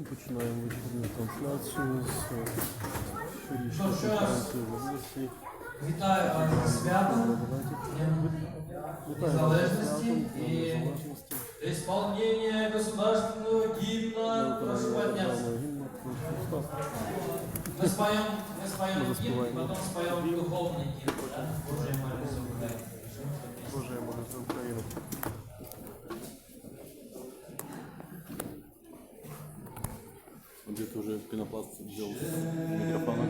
Починаємо вечірню трансляцію з е, Ну, щорічної ще раз. конференції в Одесі. Вітаю вас з святом Днем Вітаю Незалежності Днем і Незалежності. исполнение государственного гимна. Прошу подняться. Гімна про Христа. Мы споем, мы споем Мы гимн, заспеваем. потом споем духовный гимн. Да? Божья молитва за Украину. Боже, я За уже пенопласт взял микрофона.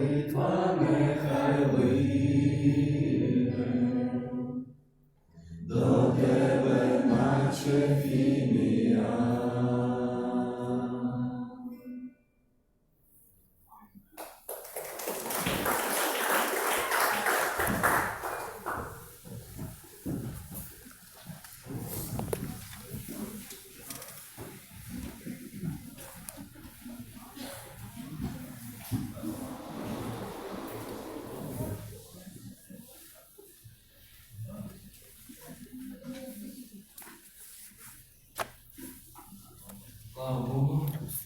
Слава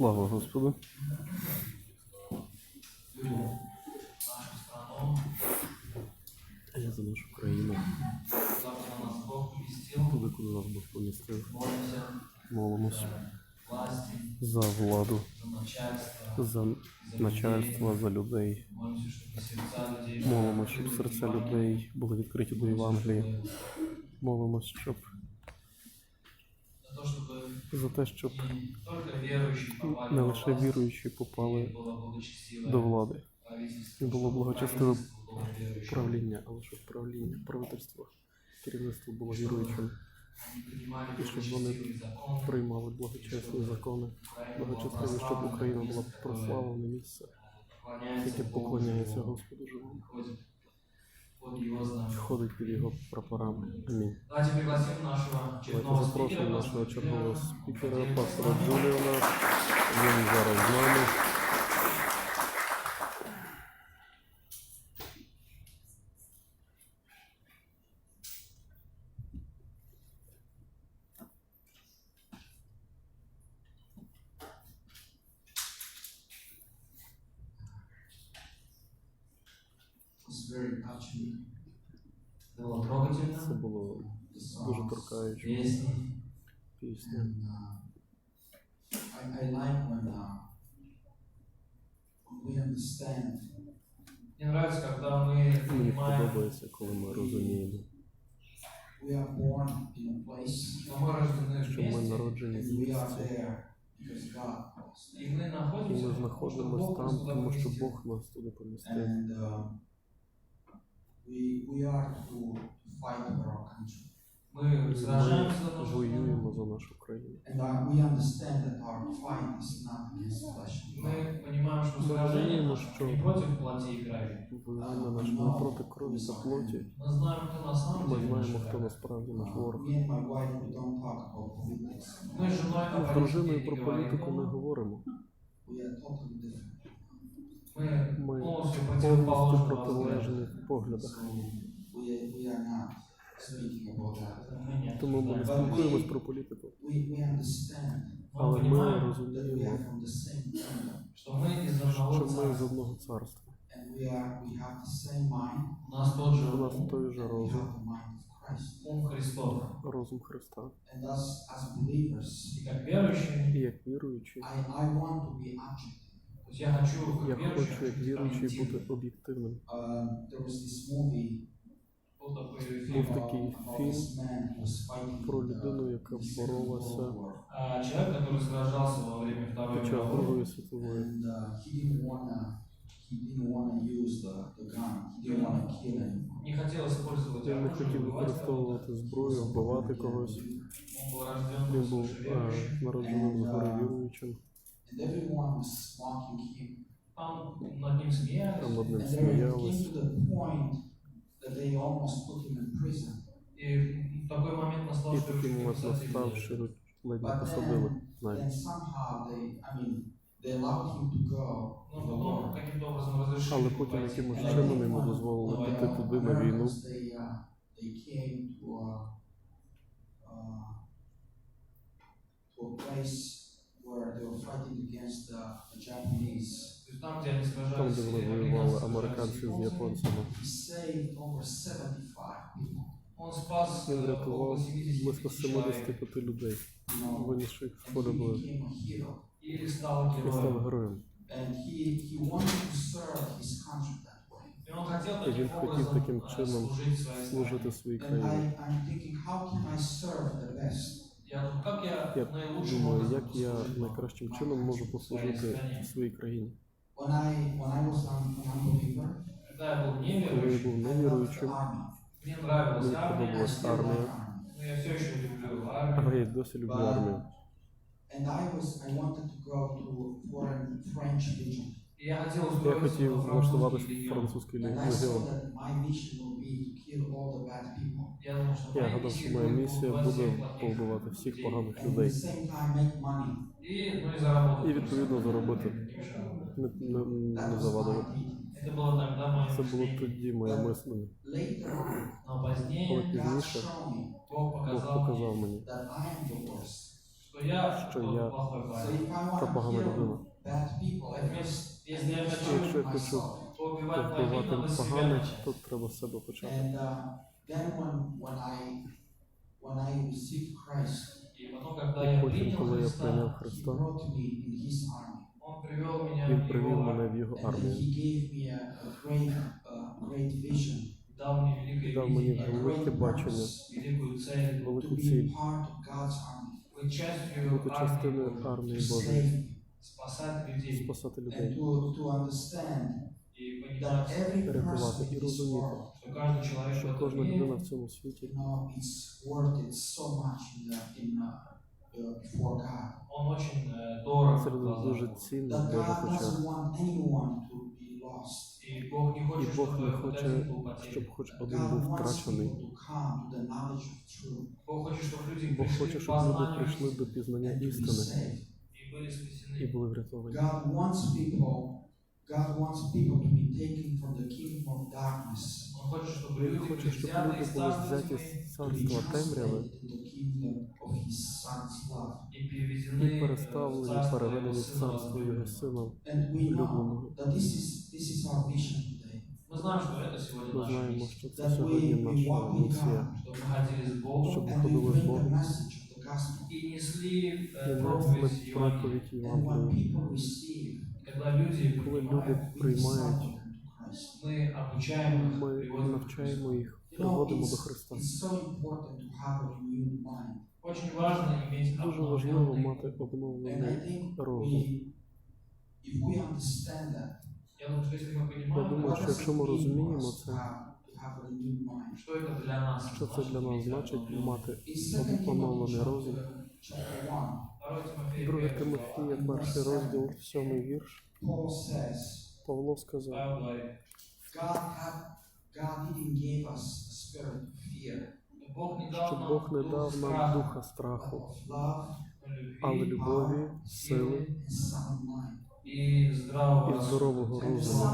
Слава Господу. Нашу за нашу країну, Завтра нас Бог помістив. Молимось за владу, за начальство. за людей. Молимось, щоб серця людей були відкриті до Євангелії. Молимось, щоб за те, щоб не только верующие попали не во лише власть, віруючі и попали было благочестивое до влади правительство, і було чтобы благочестиве правительство было верующим. правління, але щоб правління, правительство, керівництво було віруючим, Они принимали і щоб вони благочестивые законы, приймали благочесні закони, Украина была благочестиві, щоб прославлена, Україна була место, которое прославлене місце, поклоняется яке Богу, поклоняється Господу живому, ходить під його прапорами. Амінь. Давайте запрошуємо спикера, нашого чергового спікера, пастора. Джуліона. Він зараз з нами. was very touching. Было Це трогательно. було The дуже songs. торкаюче. Песни. Пісня. And uh, I, I like when, uh, when we understand Мне нравится, когда мы Мені понимаем, подобається, коли ми розуміємо, we are born in a place что мы рождены що ми вместе, народжені в and we are місці, there because God calls. и мы і находимся, ми потому что знаходимося Бог нас там, туда тому що поместил. Бог нас туди помістив. And uh, we, we are to, to fight for our country. Мы І сражаемся за ми нашу воюємо страну. за нашу країну. And uh, we understand that our fight is not against flesh and blood. Мы понимаем, что Мы сражение разумеем, наше что- не против плоти и крови. Воюємо наше не проти крові та плоті. Мы знаем, кто на самом Ми деле наш знаємо, хто враг. насправді наш Uh, ворог. me and my wife, we don't talk about politics. Мы с женой З о дружиною политике про не політику не говорим. говоримо. We are totally different. Мы Ми полностью повністю противоположны взгляду. протилежні в поглядах. So we, we are not speaking about that. Мы не Тому ми не обсуждаем. спілкуємось про політику. We, we understand Мы Але ми понимаем, that we розуміємо, are from the same kingdom что мы из одного що ми з царства. одного царства. and we are we have the same mind. У нас тот же У нас ум, той же and we розум, have the mind of Christ. ум Христов. розум Христа. And us as believers, И как верующие, І як віруючий, I, I want to be objective. то есть я хочу, я как верующий, хочу як быть віруючий объективным. бути об'єктивним. Був фильм, такий about, about фільм this man who was fighting про in the- людину, яка in the Second боролася World War. а, человек, который сражался во время Второй під час мировой. Другої світової. and uh, he didn't wanna he didn't wanna use the, the gun. He didn't wanna kill anyone. Не хотел использовать Він не оружие, хотів убивать кого-то. використовувати зброю, вбивати когось. Он был рожден Він був свыше е, верующим. народженим згори віруючим. And everyone was mocking him. Там над ним смеялись. that they almost put him in prison. И в такой момент настал, І что такий момент настав, що ледь не посадили навіть. somehow they, I mean, they allowed him to go Но to the потом war. каким-то образом разрешили Але потім якимось чином йому дозволили піти туди на війну. Americans, They, uh, they came to a, uh, to a place where they were fighting against the, the Japanese. То есть там, где они Там, сражались, де вони и воювали американцы американці сражались з с японцами, японцями. He saved over 75 people. Он спас Він э, врятував около 70 близько тысяч человек 75 людей, You know, винісши їх в and поле he бою. became a hero. и стал І став героем. героєм. And he, he wanted to serve his country that way. И он хотел І він таким хотів образом таким э, чином служить своей служити стране. своїй And країні. I, I'm thinking, how can I serve the best? Я думаю, как я, Я наилучшим думаю, образом як я послужу найкращим чином можу послужити своїй країні. When I, when I was an, an unbeliever, Когда я был неверующим, мне нравилась Мне армия, army. но я все еще люблю армию. я досі люблю армію. And I was, I wanted to go to foreign French legion. Я хотел Я устроиться во влаштуватися французский в легион. французький легіон. Я гадав, що моя місія убивать буде повбивати всіх людей. поганих людей the same time make money. И, и заработать. і відповідно заробити Не мешало. Не, не, That не was завадило. my thinking. Это было тогда мое Це було мышление. тоді моє мислення. Later on, Но Але позднее God пізніше showed me Бог Бог показал, показав мне, мені, that I am the worst. что я Що тот я плохой So парень. if I та want to погана людина. kill bad people, I first Если я I хочу shoot Якщо я хочу myself. Поубивать повбивати благих, надо себя поганих, начать. тут треба з себе почати. And uh, then when when I when I received Christ, И потом, когда І я потім, принял коли я Христа, прийняв He Христа, Він в привів Его мене в армию, його and армію. He gave me a, a great uh, great vision, дал мне великое Дав мені видение, a велике great бачення, purpose великую цель, to велику be ціль part of God's army, быть частью бути армии частиною Божьей, армії to Божої, save спасать людей спасати and людей, to to understand и that понимать, every рятувати person і in this розуміти, world, что каждый человек в що этом кожна мире людина в цьому світі you know, it's worth it so much in the, in uh, uh, before God. он очень э, дорог це в людина глазах дуже Бога. цінна That в Божих God очах. doesn't want anyone to be lost. И Бог не хочет, І Бог не чтобы хоть хоче, один был щоб потерян. хоч один God був wants втрачений. people to come to the knowledge of truth Бог хочет, чтобы люди Бог пришли хоче, к щоб люди познанию прийшли до пізнання and to be істини saved. и были і спасены. були врятовані. God wants people. God wants people to be taken from the kingdom of darkness Он хочет, чтобы Він люди хоче, были щоб взяты люди из були царства взяті тьмы з to be царства темряви translated in the kingdom of His Son's love. и перевезены і э, в переставлені, царство переведені Его в Сына царство Його возлюбленного. Сина. And we know Улюбленого. that this is this is our vision today. Мы знаем, что это сегодня Ми наша знаємо, миссия. що це That we, сьогодні we наша walk with місія, God Что мы ходили с Богом щоб and we ходили з bring the Богом message of the gospel. и несли і э, несли проповедь Евангелия. проповідь And when Євангелія. people receive, Когда люди Коли люди принимают, we приймають, disciple them to Christ. мы обучаем их, ми приводим к навчаємо Христу. їх, You know, приводимо до it's, Христа. it's so important to have a renewed mind. Очень важно иметь Дуже важливо обновленный мати And I обновлений think розум. we, if we understand that, Я думаю, что если мы Я понимаем, думаю, what що does якщо it ми mean for розуміємо us to це, що це для нас значить мати In 2 об- Timothy оновлений розум. chapter, chapter 1, Второй Тимофея, Друге Тимофія, перший розділ, сьомий вірш. Павло сказав, що Бог не дав нам духа страху, але любові, сили mind. і здорового розуму.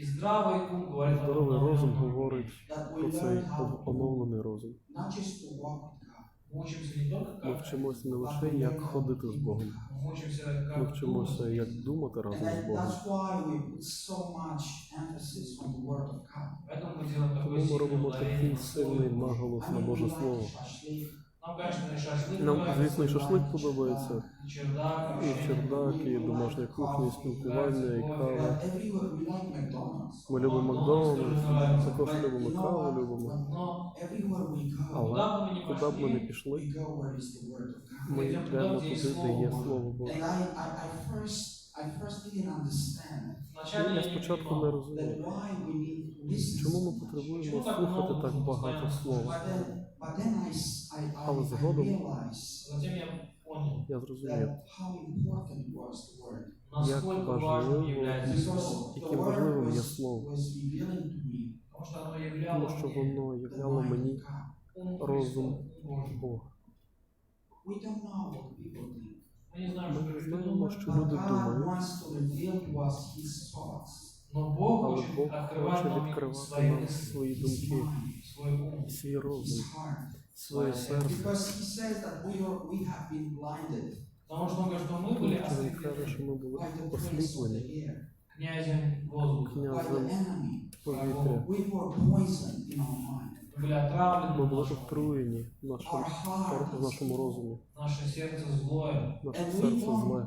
sound mind speaking about the renewed mind. И здравый ум говорит о Здоровий розум обновленном говорить That we про цей learn how об- to оновлений розум. not just to walk with God, Мы учимся не только Ми как, вчимося не but лише we як learn how to ходити з be Богом, with God. мы учимся ми как вчимося думать. як думати And разом з that, Богом. that's why we put so much emphasis on the Word of God. Поэтому мы делаем такое Тому ми сильное робимо ударение такий на Слово сильний Божье. наголос I на mean, we Боже like Слово. шашлик, Нам, конечно, и шашлык Нам, нравится, звісно, і шашлик подобається, и чердак, і общение. чердак, і домашня кухня, і спілкування, і кава. but everywhere we like McDonald's. Ми любимо Макдональдс, також любимо You know каву, what? любимо. Но Everywhere we go, Але куда бы мы ни куди б ми не пошли, пішли, we go where is the Word of God. ми йдемо йдемо туди, де є туди, де є Слово Слово Боже. And I, I, I first, I first didn't understand вначале Ну, я я не спочатку понимал, не розумів, that why we need to listen. чому so ми much. потребуємо Чому так слухати много так багато постоянно слова. But then, I, s- I, I, Але згодом realized я зрозумів, that how important was the Word. насколько важным важливо является Because the яким Word важливим є was, Слово. was revealing to me Потому что оно тому що воно являло мені розум. Бога. We don't know what people think. Мы не знаем, Ми не знаємо, що люди думають, wants to reveal to us His thoughts, но Бог але хочет Бог открывать хоче нам відкривати свои нам мысли, свої His думки, mind, свой ум. свій His розум, heart. своє серце. Because He says that we are we have been blinded Потому что он говорит, что мы Тому были що він каже, що ослеплены ми були by the prince of осліплені the air, князем воздуха. by the князем enemy. повітря. We were poisoned in our mind. Мы были отравлены Ми в були нашем уме. отруєні в нашому, Our heart в нашому розумі. Наше сердце злое, Наше And we серце don't зле.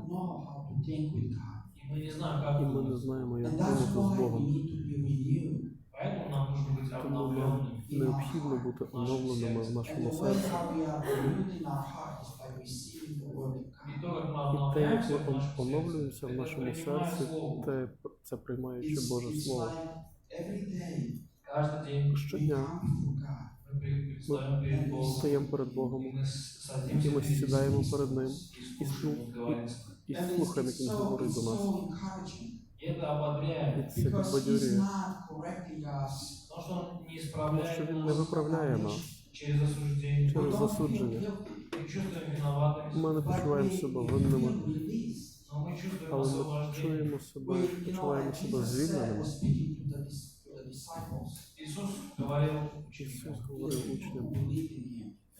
know how to think with God. и мы не знаем, как І ми не думать. знаємо, як And that's думати з why we Богом. need to be renewed. Поэтому нам нужно быть Тому нам обновленными. необхідно бути оновленими в And нашому the way серці. how we are renewed in our heart is by receiving the word of И God. то, как мы І те, як обновляемся ми в нашем оновлюємося в сердце, это нашому принимая серці, Слово. те це приймаючи It's, Боже it's Слово. like every day Каждый день we Щодня come before God мы при- предстаем перед Богом, стаємо перед Богом и мы с- садимся і ми перед сідаємо Ним перед Ним и слушаем, і- что говорит с нами. і And it's, слухаємо, it's як Він so, говорить it's до нас. so encouraging И это ободряет, І це because He's підбадьорює, not correcting us потому что Он не тому що исправляет Він не нас виправляє нас. через осуждение. We через don't feel засудження. guilty, Мы чувствуем виноватыми, Ми не but почуваємо we, себе we винними, feel released. но мы чувствуем але ми освобождение. чуємо себе, We, you know, почуваємо like себе Jesus said, звільненими. was speaking to the, dis- to the disciples, Иисус говорил Ісус ученикам, говорив who учням,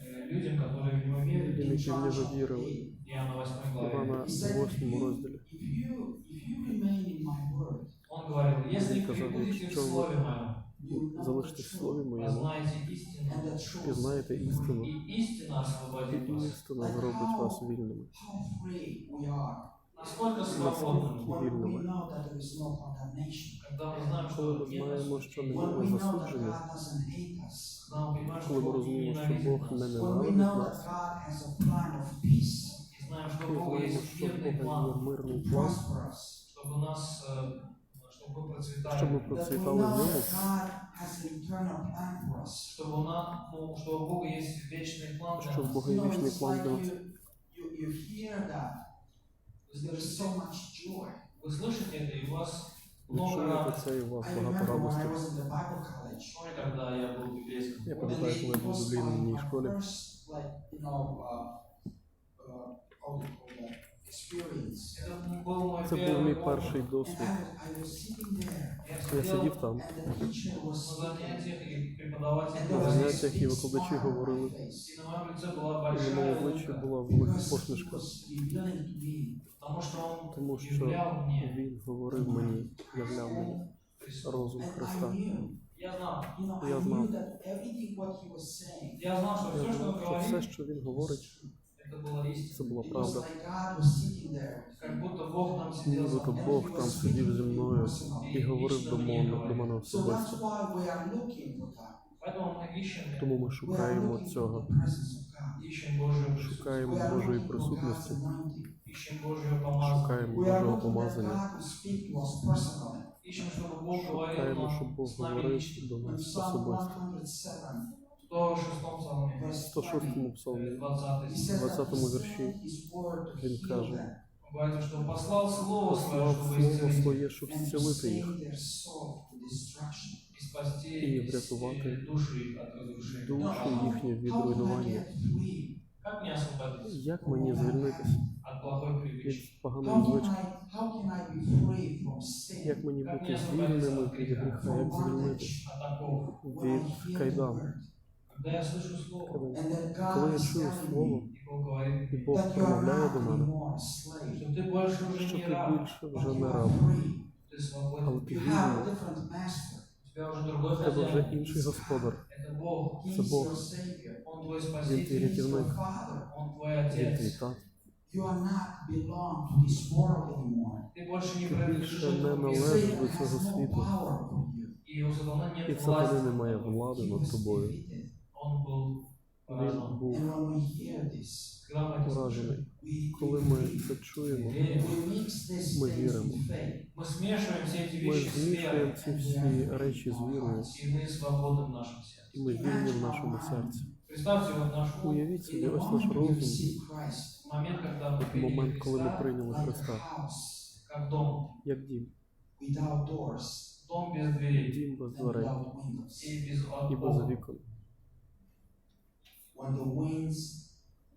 believed in Him. э, людям, которые в Него верят, людям, In які в John нього chapter вірили. 8, Иоанна 8 главе. Івана He said, в if 8 you, розділі. if you, if you remain in my говорил, если Він вы казав, будете в якщо ви Слове Моем, залишитесь в слові моєму, познаете истину, and the truth. пізнаєте істину, и истина освободит і вас. істина зробить вас вільними. How free we are Насколько Наскільки свободны, when we вільними. know that there is no condemnation. когда мы знаем, Коли что ми нет знаємо, що осуждения, When немає we know that засудження, God doesn't hate us. когда мы понимаем, что коли ми Бог не розуміємо, що ненавидит Бог нас, не When we ненавидить know that нас, God has a plan of peace и знаем, что і у Бога знаємо, есть що в мирный Бога є план, мирний to план, prosper us. чтобы нас, э, чтобы мы процветали, щоб ми That we процвітали в know ньому, that God has an eternal plan for us. чтобы у нас, ну, что у Бога есть вечный план для що в нас. Бога You є know, вічний it's план like для нас. you, you, you hear that. Вы There is слышите, so much joy. вы слышите это, и у вас Ви много чуєте радости. це і у вас I багато remember when радості. I was in the Bible college. Помню, когда я был в библейском Я And пам'ятаю, коли я it був в was біблійній my, школі. my first, like, you know, uh, uh, how do you call that, experience. Это был мой Це був первый мій опыт. перший And досвід. I, I was sitting there, Я Я сидел сидів там and the teacher was на speaking. занятиях, и преподаватель And на there was говорил, this заняттях і big викладачі smile on my говорили. face. и на моем лице была І на моєму большая обличчі улыбка, була велика Because he посмішка, was revealing to me потому что он тому що являл мне він говорив мені, являв мені Христа. розум And I Христа. knew, Я знал, you know, Я I знав. knew that everything what he was saying, я знал, что все, Я что он знав, що все, говорит, що він говорить, это была истина. це була it was правда. like God was sitting there. Как будто Бог там сидел за Нібито мной. Бог там сидів зі мною і говорив до мене, до мене So that's особисто. why we are looking for that. Поэтому мы ищем, Тому ми We are шукаємо looking for цього, the presence of God. ищем Божию присутствие, шукаємо We are Божої looking for God's присутності, anointing. ищем Божье помазание, шукаємо We are Божого looking that помазання, God will speak to us personally. ищем, чтобы Бог говорил шукаємо, щоб нам Бог с нами говорив лично. до In нас Psalm особисто. 107, В 106 псалме, verse 106 псалмі 20 he стих. says that 20 he вірші sent his word to він heal каже, them Говорится, что послал Слово Свое, послав чтобы слово исцелить своє, щоб and to зцілити їх save their soul to destruction. и спасти і врятувати э, души их от разрушения. душу how- їхню від How can I руйнування. get free? Как мне освободиться Як мені звільнитися от плохой привычки? від поганої How can звички? I, how can I be free from sin? Як мені Як бути мені освободитися звільненим від від гріха? гріха? From Як звільнити bondage? От оков. When I від hear the кайдан? word. Когда я слышу Слово, Коли And then коли God я is чую telling слово, me и Бог говорит, і Бог that you are промовляє до not мене, anymore a slave, что ты больше уже що не ти раб, більше but вже you не are раб, free. ты але свободен. ти You have a вільний. different master. У тебя уже другой В тебе вже хозяин. інший господар. Это Бог. He Це is Бог. your savior. Он твой Він твій спаситель. He is your рятівник, father. Он твой він твій отец. тат. You are not belong to this world anymore. Ты больше не Ти принадлежишь більше не этому миру. належиш Satan до has цього no світу. power over you. И у сатаны І нет в власти. сатани немає над тобой. влади He над was тобою. слышим, поражений. we, Коли we, ми we, це чуємо, верим. we mix these Ми things віримо. with faith. Мы смешиваем все эти ми вещи с змішуємо верой, ці всі речі з вірою, и мы свободны в нашем сердце. і ми вільні в нашому серці. Представьте вот наш ум, Уявіть собі, In the ось наш moment we розум, receive Christ, момент, когда мы в приняли момент, коли ми Христа, прийняли like a Христа, house как дом. як дім, without doors Дом без дверей дім без and дверей without windows. и без і без окон. вікон. When the winds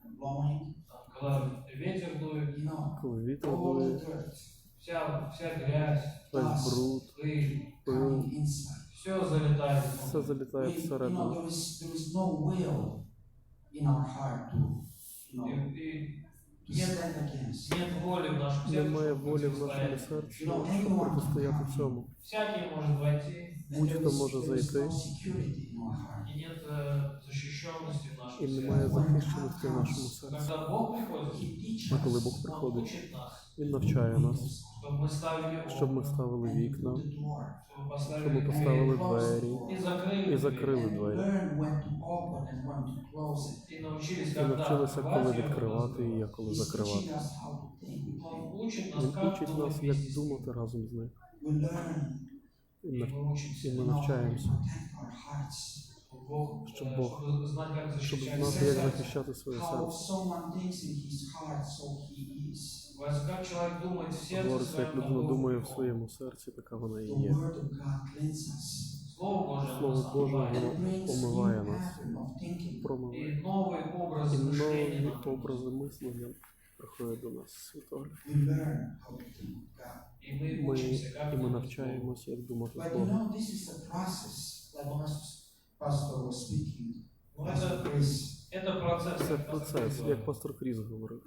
are blowing, Там, Когда ветер дует, you know, Коли вітер all the дує, dirt, вся, вся грязь, весь бруд, пыль, пил, coming inside. все залетает все внутрь. залітає We, you know, всередину. there is there is no will in our heart to, you know, И, и to stand against. нет воли в нашем сердце, Немає волі в нашому серці, щоб протистояти цьому. Всякий может войти, Будь-хто може зайти. и нет защищенности в нашем І сердце. немає захищеності в нашому серці. Когда Бог приходит, А коли Бог Он приходить, учит нас, Він навчає нас, чтобы мы ставили щоб ми окна, ставили and вікна, put the door. чтобы поставили щоб ми двери, поставили Close the двері door. и закрыли, і закрили And двері. learn when to open and when to close it. и научились, І когда навчилися, коли открывать её, відкривати і когда коли He's закривати. teaching us how to think with Он him. учит нас, Він как учить думать нас, вместе як с ним. думати разом з ним. We learn І И нав- мы учимся, і ми you know, how to навчаємося, protect our hearts. чтобы Бог, Щоб э, Бог- чтобы знать, как щоб защищать знати, свое як сердце. захищати своє How серце. someone thinks in his heart, so he is. Говорится, Как человек думает в сердце Говориться, як своем, людина таков думає в он. своєму серці, така вона і The є. word of God cleanses us. Слово Божие Слово нас Боже, омывает. воно And brings new омиває нас, pattern of thinking. промиває. И новый образ І мышления нові нам образи мислення приходять до нас з світогляд. We learn how to think of God. И мы Ми, учимся, как і ми думать навчаємося, як думати з But you Богом. know, this is a process, like Pastor, Pastor was speaking. Ну, Pastor это, Chris, это процесс. Це как процес, сказал. як пастор Кріс говорив.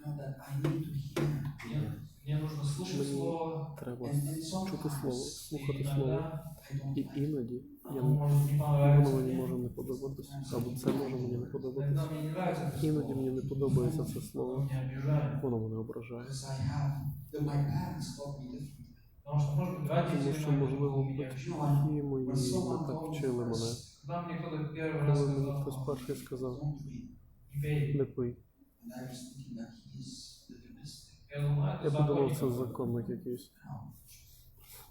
you know, that I need to hear. Нет, Мне нужно слышать Мені слово. треба And, and чути sometimes слово, И слухати слово. иногда I don't І like it. іноді я оно может не воно понравиться мені мне. може не подобатись, або це може мені не подобатись. Иногда мне не нравится это Іноді слово. мені не подобається це Оно слово, меня обижает. воно мене ображає. Because I have, that my parents taught me differently. Потому что, может быть, Тому родители що, мои можливо, по-другому меня батьки учили. мої When не someone так told me вчили мене. first, Когда мне кто-то первый раз Коли мені сказал, хтось перший сказав, don't drink, не пей, не пий. я думаю, а это Я подумав, законник це какой-то. законник якийсь. Now,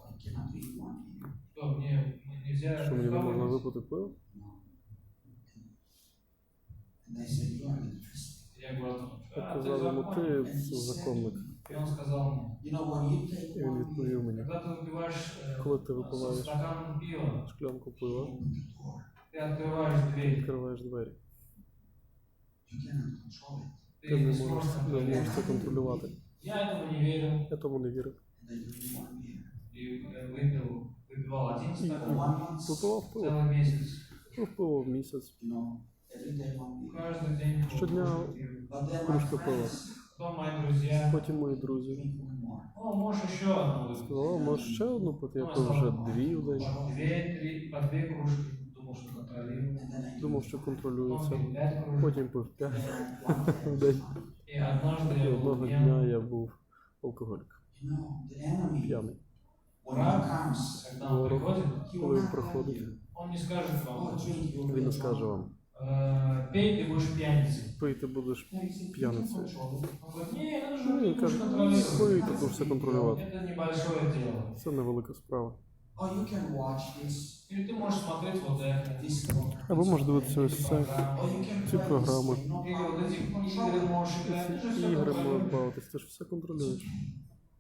I cannot drink one here. Что, мне нельзя Що мені не можна разговаривать? випити пиво? No. And I said, you are the domestic. Я говорю, Я а, ты казав йому, законник. ти законник. И он сказал мне, You know, when you take І він one відповів beer, мені, когда ты выпиваешь э, коли ти випиваєш стакан пива, шклянку you пива, open the door. ты открываешь дверь, відкриваєш двері. You cannot control it. Ти ты не не можеш, сможешь не контролировать. можеш це контролювати. Я этому не верил Я тому не вірив. And I drink one beer. и э, выпил, выпивал один For стакан one month, Випивав пиво. целый месяц. Ну, пиво в місяць. you know, every day one beer. Каждый день Щодня кружку пива. But then my кружка пива. friends Кто мои друзья? Потім мої друзі drink one more. О, можешь еще одну выпить. сказали, «О, може ще одну пити, я Ну, пив вже слава дві в день. По две, три, по две кружки. Думал, что контролирую. And then I Думав, що контролюю Потом це. пил пять кружек. Потім пив п'ять drank one в beer. день. И однажды І я был одного пьян. дня я був алкоголік. You know, the enemy, П'яний. when he comes, Когда он Ворог. приходит, he Коли will він not tell приходить, you, он не скажет oh, вам, drink, you'll він не get скаже drunk. вам, «Э, пей, ты будешь пьяницей. пий, ти будеш No, he said, you п'яницею. can control it. Он говорит, не, это же Ну, ты він будешь каже, контролировать. пий, ти будеш все контролювати. Это небольшое дело. Це невелика справа. Oh, you can watch this, Или ты можешь смотреть вот это. this program. Або можеш дивитися ось це. Or you can ці play програми. this game, no Или вот problem. эти игры можешь играть. Ты же Ці все ігри можеш контролируешь. бавитись, ти ж все контролюєш.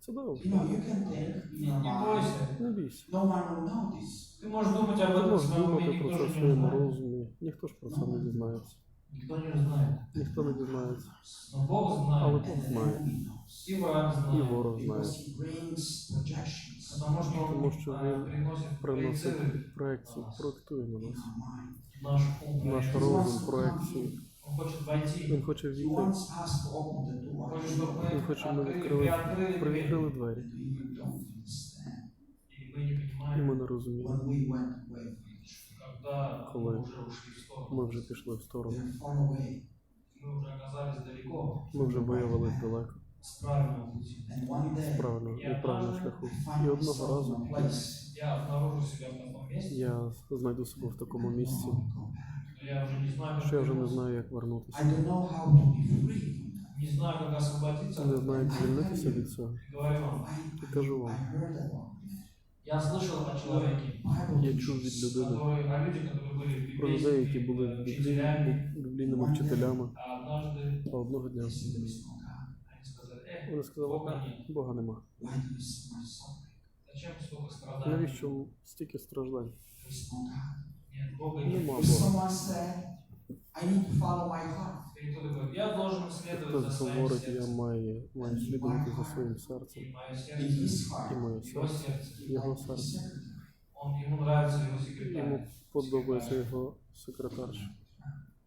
Це добре. You know, you can think in Не, your не mind, бойся. Не бійся. no one will know this. Ты можешь думать об Ти этом в можеш своем уме, думати про никто це в же не своєму узнает. розумі. Ніхто ж про це не дізнається. Никто не узнает. Ніхто не дізнається. Но Бог Але знает. Бог And the знає. enemy knows. И враг І знает. ворог знає. Because he brings projections Потому что он Тому що а, він приносит приносить проецирует проекцію, проектує на in нас. our mind. наш ум. Наш проецирует. розум, проекцію. Он хочет войти. Він хоче He війти. wants us to open the door. Хочет, чтобы Він мы хоче, щоб ми открыли, відкрили, приоткрыли дверь. привідкрили двері. And we don't understand. И мы не І понимаем, ми не розуміємо. Коли мы уже ушли в сторону. Ми вже пішли в сторону. Мы уже оказались далеко. Ми вже виявились далеко. З правильного і правильного шляху. І одного разу Я обнаружу себя в таком месте, я знайду себе в такому місці, що я вже не вернуться. знаю, як вернутися. Не знаю, як звільнитися від цього. І кажу вам, I heard about it. я слышал о человеке, Bible я чув від людини который, о людях, которые были про людей, які були библейскими біблійними, учителями, біблійними вчителями. а однажды А одного дня They said there is no God. они сказали, эх, вони сказали, Бога «А, нет. Бога нема. Why do you see my suffering? Зачем столько страданий? Навіщо стільки страждань? There is no God. Нет, Бога нет. Нема If Бога. someone said, I need to follow my heart, И я должен следовать за своим говорить, я сердцем. маю, маю слідувати за своїм серцем. И мое in сердце, his І моє его серце. сердце, он, ему нравится его секретарь. Йому подобається його секретарша.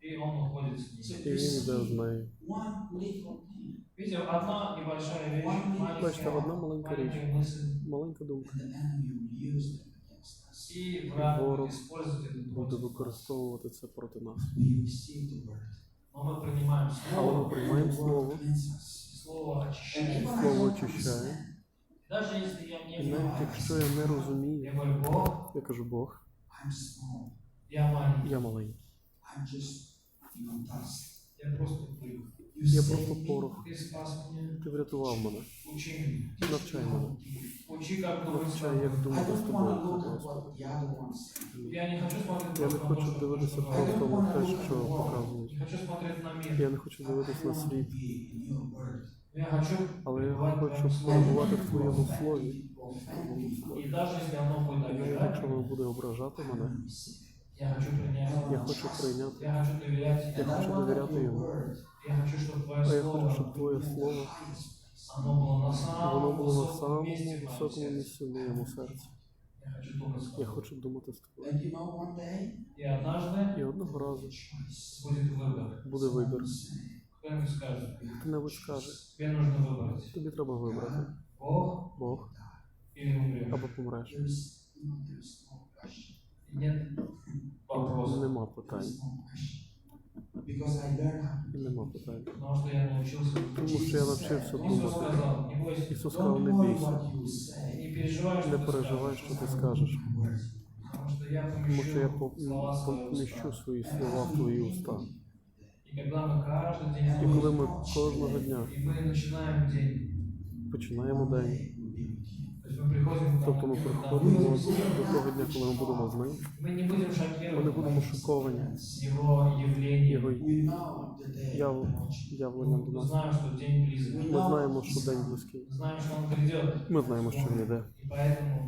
И он уходит с ним. І він йде з нею. one little thing, Видите, одна небольшая вещь, Бачите, маленькая, одна маленька річ, маленькая мысль, маленька думка. and the enemy will use them against us. и враг Ворог будет использовать это Буде против нас. використовувати це проти нас. We receive the word. Но мы принимаем Але ми слово, приймаємо The word слово, cleanses us. и слово And очищает. even I Слово don't очищає. understand, Даже если я І не навіть понимаю, якщо я не я розумію, говорю, Бог, я кажу, Бог, I'm small. я маленький, я маленький. I'm just, you know, dust. я просто пыль. You я просто порох. Ти врятував мене. Навчай мене. Навчай, як думати з тобою. Я не хочу дивитися просто на те, що показують. Я не хочу дивитися на світ, але я хочу перебувати в твоєму слові. me, you offend me, И даже если оно будет І навіть якщо воно буде ображати мене. я хочу принять. я хочу прийняти. Я хочу доверять. Я And I хочу want довіряти your йому. word Я хочу, чтобы твое А я слово, хочу, щоб твоє be in the слово, highest place. оно было на воно самом було на высоком самому месте в моем високому сердце. місці в моєму серці. Я хочу думать с Я тобой. хочу думати з тобою. And you know, one day, И однажды І одного разу choice. будет выбор. буде вибір. Someone say, Кто-нибудь скажет. Хто-небудь скаже, Тебе нужно выбрать. тобі треба вибрати Бог Бог или умрешь. або помреш. There is, you know, there is no question. Нет І вопросов. нема There питань. is no question. Because I learned how to І нема питань. Потому что я научился. Тому що я навчився Иисус думати. сказал, не бойся, Ісус Don't сказав, не worry бійся, what you say. не переживай, что не ты переживай, скажешь. що ти скажеш. Words. Потому что я Тому що я помещу по- слова в свои поміщу уста. свої слова в твої уста. И когда мы каждый день І коли слушаем, ми кожного дня и мы начинаем день, починаємо день, тобто тому ми дню, приходимо когда до того дня, коли ми будемо з ним, мы не будем ми шокированы не будемо шоковані его явлением. його We know the day яв... approaching. явленням до Мы нас. знаем, что день близок. Ми знаємо, що день близький. Мы знаем, что он придет. Ми знаємо, що він йде. И поэтому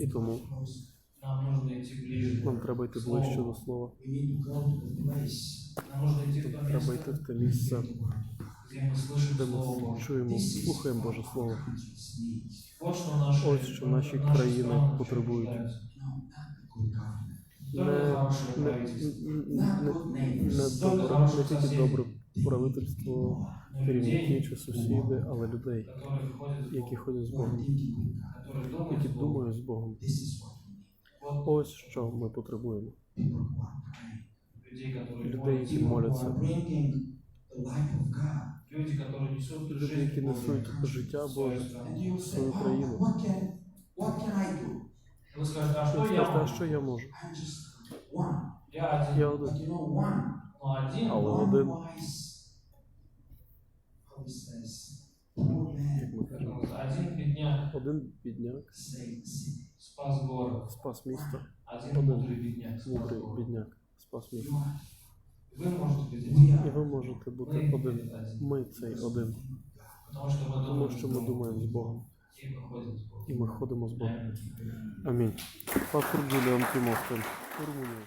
І тому нам нужно идти ближе. нам треба йти ближче до слова. We need to go to the place Нам нужно идти в то Треба место, йти в те місце, где мы слышим де Слово ми Божье. чуємо, слухаємо Боже Слово. countries need. Вот что наши, Ось що наші наши країни страны потребують. нуждаются. No, not the good government. Не, Только хорошее не, правительство. не, Not не, good не, neighbors. добре, не тільки добре правительство, Но керівники людей, чи сусіди, але людей, которые ходят с які Богом, ходять з Who are Богом, thinking with God. которые думают які с Богом. думають з Богом. This is what we need. Вот Ось що ми потребуємо. People who are praying. людей, которые Людей, які People who моляться. are bringing the life of God. люди, которые несут Люди, жизнь які Божью несуть життя в свою Боже. страну. And you say, Свою oh, країну. what can, what can I do? Вы скажете, а Ви что я скажете, а могу? що я можу? I'm just one. Я один. Я But один. you know, one, Ну, один, Але one один. wise, how he says, poor man Як ми кажемо, один бедняк один бідняк saved the city. спас город. спас місто, Один Один. мудрый бедняк спас мудрий город. бідняк спас місто. You are, Вы можете быть we один. І are, ви можете бути Мы один. один. Ми цей один. Потому что мы Тому думаем що с ми Богом. думаємо з Богом. И мы ходим с Богом. І ми ходимо з Богом. Аминь. Амінь. Пастор Джуліан Тімостин, Румунія.